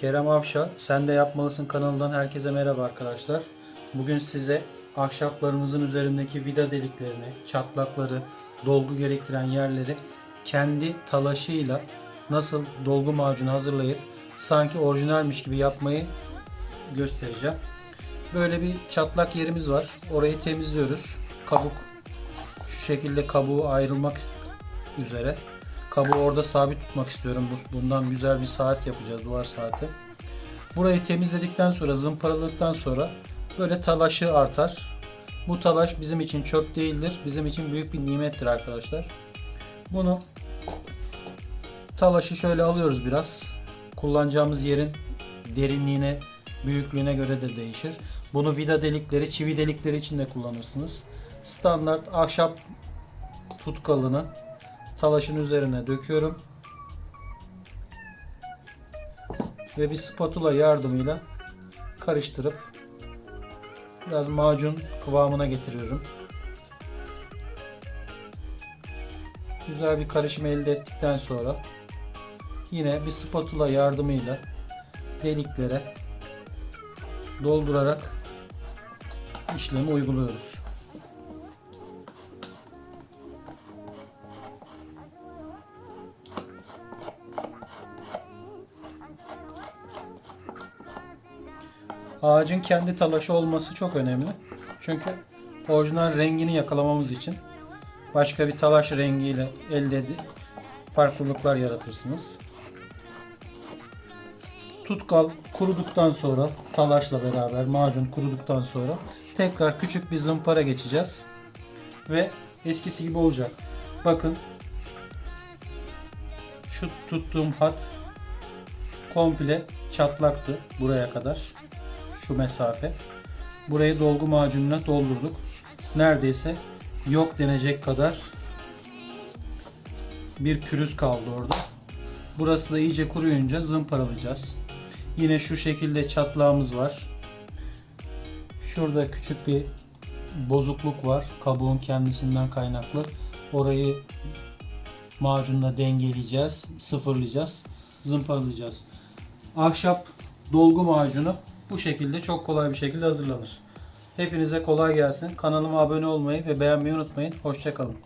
Kerem Avşa, Sen de Yapmalısın kanalından herkese merhaba arkadaşlar. Bugün size ahşaplarımızın üzerindeki vida deliklerini, çatlakları, dolgu gerektiren yerleri kendi talaşıyla nasıl dolgu macunu hazırlayıp sanki orijinalmiş gibi yapmayı göstereceğim. Böyle bir çatlak yerimiz var. Orayı temizliyoruz. Kabuk şu şekilde kabuğu ayrılmak üzere. Kabuğu orada sabit tutmak istiyorum. Bu- Bundan güzel bir saat yapacağız. Duvar saati. Burayı temizledikten sonra, zımparaladıktan sonra böyle talaşı artar. Bu talaş bizim için çöp değildir. Bizim için büyük bir nimettir arkadaşlar. Bunu talaşı şöyle alıyoruz biraz. Kullanacağımız yerin derinliğine, büyüklüğüne göre de değişir. Bunu vida delikleri, çivi delikleri için de kullanırsınız. Standart ahşap tutkalını talaşın üzerine döküyorum. Ve bir spatula yardımıyla karıştırıp biraz macun kıvamına getiriyorum. Güzel bir karışım elde ettikten sonra yine bir spatula yardımıyla deliklere doldurarak işlemi uyguluyoruz. Ağacın kendi talaşı olması çok önemli. Çünkü orijinal rengini yakalamamız için başka bir talaş rengiyle elde edip farklılıklar yaratırsınız. Tutkal kuruduktan sonra talaşla beraber macun kuruduktan sonra tekrar küçük bir zımpara geçeceğiz. Ve eskisi gibi olacak. Bakın şu tuttuğum hat komple çatlaktı buraya kadar. Şu mesafe. Burayı dolgu macununa doldurduk. Neredeyse yok denecek kadar bir pürüz kaldı orada. Burası da iyice kuruyunca zımparalayacağız. Yine şu şekilde çatlağımız var. Şurada küçük bir bozukluk var. Kabuğun kendisinden kaynaklı. Orayı macunla dengeleyeceğiz, sıfırlayacağız, zımparalayacağız. Ahşap dolgu macunu bu şekilde çok kolay bir şekilde hazırlanır. Hepinize kolay gelsin. Kanalıma abone olmayı ve beğenmeyi unutmayın. Hoşçakalın.